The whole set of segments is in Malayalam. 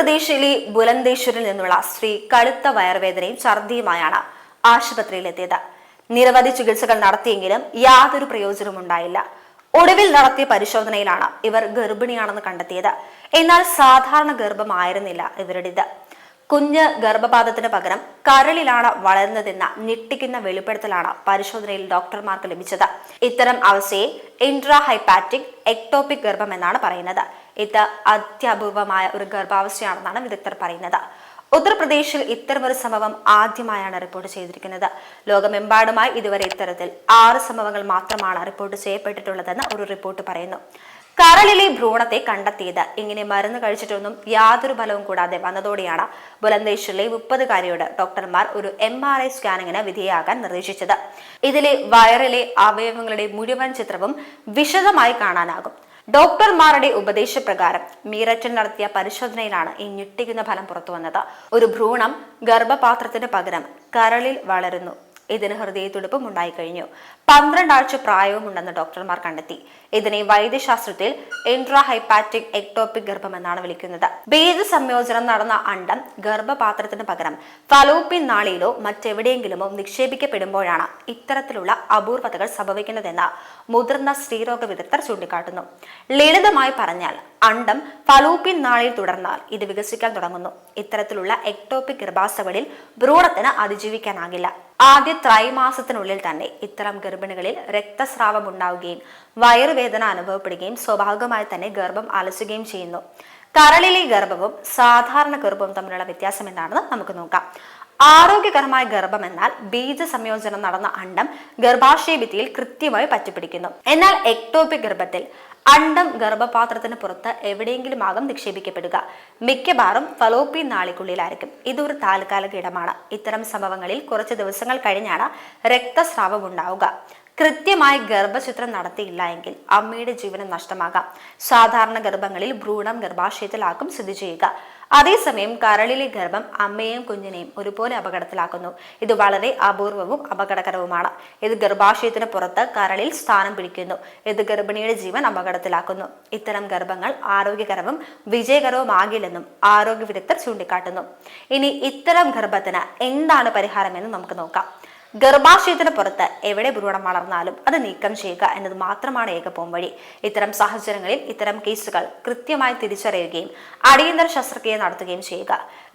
ഉത്തർപ്രദേശിലെ ബുലന്ദേശ്വരിൽ നിന്നുള്ള സ്ത്രീ കടുത്ത വയർവേദനയും ഛർദിയുമായാണ് ആശുപത്രിയിലെത്തിയത്. നിരവധി ചികിത്സകൾ നടത്തിയെങ്കിലും യാതൊരു പ്രയോജനവും ഉണ്ടായില്ല. ഒടുവിൽ നടത്തിയ പരിശോധനയിലാണ് ഇവർ ഗർഭിണിയാണെന്ന് കണ്ടെത്തിയത്. എന്നാൽ സാധാരണ ഗർഭമായിരുന്നില്ല ഇവരുടേത്. കുഞ്ഞ് ഗർഭപാതത്തിന് പകരം കരളിലാണ് വളരുന്നതെന്ന ഞെട്ടിക്കുന്ന വെളിപ്പെടുത്തലാണ് പരിശോധനയിൽ ഡോക്ടർമാർക്ക് ലഭിച്ചത്. ഇത്തരം അവസ്ഥയെ ഇൻട്രാ ഹൈപ്പാറ്റിക് എക്ടോപിക് ഗർഭം എന്നാണ് പറയുന്നത്. ഇത് അത്യപൂർവമായ ഒരു ഗർഭാവസ്ഥയാണെന്നാണ് വിദഗ്ധർ പറയുന്നത്. ഉത്തർപ്രദേശിൽ ഇത്തരമൊരു സംഭവം ആദ്യമായാണ് റിപ്പോർട്ട് ചെയ്തിരിക്കുന്നത്. ലോകമെമ്പാടുമായി ഇതുവരെ ഇത്തരത്തിൽ ആറ് സംഭവങ്ങൾ മാത്രമാണ് റിപ്പോർട്ട് ചെയ്യപ്പെട്ടിട്ടുള്ളതെന്ന് ഒരു റിപ്പോർട്ട് പറയുന്നു. കരളിലെ ഭ്രൂണത്തെ കണ്ടെത്തിയത് ഇങ്ങനെ മരുന്ന് കഴിച്ചിട്ടൊന്നും യാതൊരു ഫലവും കൂടാതെ വന്നതോടെയാണ് ബുലന്ദേശ്വറിലെ മുപ്പതുകാരിയോട് ഡോക്ടർമാർ ഒരു എം ആർ ഐ സ്കാനിങ്ങിന് വിധേയമാകാൻ നിർദ്ദേശിച്ചത്. ഇതിലെ വയറിലെ അവയവങ്ങളുടെ മുഴുവൻ ചിത്രവും വിശദമായി കാണാനാകും. ഡോക്ടർമാരുടെ ഉപദേശപ്രകാരം മീററ്റിൽ നടത്തിയ പരിശോധനയിലാണ് ഈ ഞെട്ടിക്കുന്ന ഫലം പുറത്തുവന്നത്. ഒരു ഭ്രൂണം ഗർഭപാത്രത്തിന് പകരം കരളിൽ വളരുന്നു. ഇതിന് ഹൃദയത്തുടിപ്പും ഉണ്ടായിക്കഴിഞ്ഞു. പന്ത്രണ്ടാഴ്ച ആഴ്ച പ്രായവും ഡോക്ടർമാർ കണ്ടെത്തി. ഇതിനെ വൈദ്യശാസ്ത്രത്തിൽ ഇൻട്രാ ഹൈപ്പാറ്റിക് എക്ടോപിക് ഗർഭം എന്നാണ് വിളിക്കുന്നത്. ബീജ സംയോജനം നടന്ന അണ്ടം ഗർഭപാത്രത്തിന് പകരം ഫലോപ്പിൻ നാളിയിലോ മറ്റെവിടെയെങ്കിലുമോ നിക്ഷേപിക്കപ്പെടുമ്പോഴാണ് ഇത്തരത്തിലുള്ള അപൂർവതകൾ സംഭവിക്കുന്നതെന്ന് മുതിർന്ന സ്ത്രീരോഗ വിദഗ്ധർ ചൂണ്ടിക്കാട്ടുന്നു. ലളിതമായി പറഞ്ഞാൽ അണ്ടം ഫലൂപ്പിൻ നാളിൽ തുടർന്നാൽ ഇത് വികസിക്കാൻ തുടങ്ങുന്നു. ഇത്തരത്തിലുള്ള എക്ടോപിക് ഗർഭാസ്ഥകളിൽ ഭ്രൂണത്തിന് അതിജീവിക്കാനാകില്ല. ആദ്യ ത്രൈമാസത്തിനുള്ളിൽ തന്നെ ഇത്തരം ഗർഭിണികളിൽ രക്തസ്രാവം ഉണ്ടാവുകയും വയറുവേദന അനുഭവപ്പെടുകയും സ്വാഭാവികമായി തന്നെ ഗർഭം അലസുകയും ചെയ്യുന്നു. കരളിലെ ഗർഭവും സാധാരണ ഗർഭവും തമ്മിലുള്ള വ്യത്യാസം എന്താണെന്ന് നമുക്ക് നോക്കാം. ആരോഗ്യകരമായ ഗർഭം എന്നാൽ ബീജ സംയോജനം നടന്ന അണ്ടം ഗർഭാശയ ഭിത്തിയിൽ കൃത്യമായി പറ്റിപ്പിടിക്കുന്നു. എന്നാൽ എക്ടോപിക് ഗർഭത്തിൽ അണ്ടം ഗർഭപാത്രത്തിന് പുറത്ത് എവിടെയെങ്കിലും ആകും നിക്ഷേപിക്കപ്പെടുക. മിക്കവാറും ഫലോപ്പി നാളിക്കുള്ളിലായിരിക്കും. ഇതൊരു താൽക്കാലിക ഇടമാണ്. ഇത്തരം സംഭവങ്ങളിൽ കുറച്ച് ദിവസങ്ങൾ കഴിഞ്ഞാണ് രക്തസ്രാവം ഉണ്ടാവുക. കൃത്യമായി ഗർഭചിത്രം നടത്തിയില്ല എങ്കിൽ അമ്മയുടെ ജീവനം നഷ്ടമാകാം. സാധാരണ ഗർഭങ്ങളിൽ ഭ്രൂണം ഗർഭാശയത്തിലാക്കും സ്ഥിതി ചെയ്യുക. അതേസമയം കരളിലെ ഗർഭം അമ്മയെയും കുഞ്ഞിനെയും ഒരുപോലെ അപകടത്തിലാക്കുന്നു. ഇത് വളരെ അപൂർവവും അപകടകരവുമാണ്. ഇത് ഗർഭാശയത്തിന് പുറത്ത് കരളിൽ സ്ഥാനം പിടിക്കുന്നു. ഇത് ഗർഭിണിയുടെ ജീവൻ അപകടത്തിലാക്കുന്നു. ഇത്തരം ഗർഭങ്ങൾ ആരോഗ്യകരവും വിജയകരവുമാകില്ലെന്നും ആരോഗ്യ വിദഗ്ധർ ചൂണ്ടിക്കാട്ടുന്നു. ഇനി ഇത്തരം ഗർഭത്തിന് എന്താണ് പരിഹാരമെന്ന് നമുക്ക് നോക്കാം. ഗർഭാശയത്തിന് പുറത്ത് എവിടെ ഭ്രൂണം വളർന്നാലും അത് നീക്കം ചെയ്യുക എന്നത് മാത്രമാണ് ഏക പോംവഴി ഇത്തരം സാഹചര്യങ്ങളിൽ ഇത്തരം കേസുകൾ കൃത്യമായി തിരിച്ചറിയുകയും അടിയന്തര ശസ്ത്രക്രിയ നടത്തുകയും ചെയ്യുക.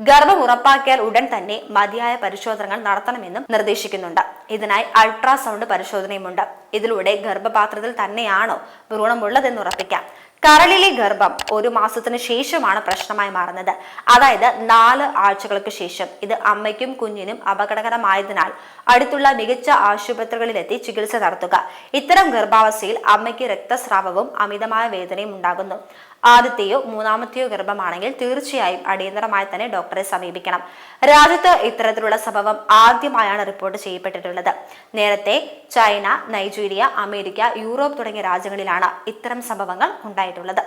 ഗർഭം ഉറപ്പാക്കിയാൽ ഉടൻ തന്നെ മതിയായ പരിശോധനകൾ നടത്തണമെന്നും നിർദ്ദേശിക്കുന്നുണ്ട്. ഇതിനായി അൾട്രാസൗണ്ട് പരിശോധനയുമുണ്ട്. ഇതിലൂടെ ഗർഭപാത്രത്തിൽ തന്നെയാണോ ഭ്രൂണമുള്ളതെന്ന് ഉറപ്പിക്കാം. കരളിലെ ഗർഭം ഒരു മാസത്തിന് ശേഷമാണ് പ്രശ്നമായി മാറുന്നത്. അതായത് നാല് ആഴ്ചകൾക്ക് ശേഷം. ഇത് അമ്മയ്ക്കും കുഞ്ഞിനും അപകടകരമായതിനാൽ അടുത്തുള്ള മികച്ച ആശുപത്രികളിലെത്തി ചികിത്സ നടത്തുക. ഇത്തരം ഗർഭാവസ്ഥയിൽ അമ്മയ്ക്ക് രക്തസ്രാവവും അമിതമായ വേദനയും ഉണ്ടാകുന്നു. ആദ്യത്തെയോ മൂന്നാമത്തെയോ ഗർഭമാണെങ്കിൽ തീർച്ചയായും അടിയന്തരമായി തന്നെ ഡോക്ടറെ സമീപിക്കണം. രാജ്യത്ത് ഇത്തരത്തിലുള്ള സംഭവം ആദ്യമായാണ് റിപ്പോർട്ട് ചെയ്യപ്പെട്ടിട്ടുള്ളത്. നേരത്തെ ചൈന നൈജീരിയ അമേരിക്ക യൂറോപ്പ് തുടങ്ങിയ രാജ്യങ്ങളിലാണ് ഇത്തരം സംഭവങ്ങൾ ഉണ്ടായിട്ടുള്ളത്.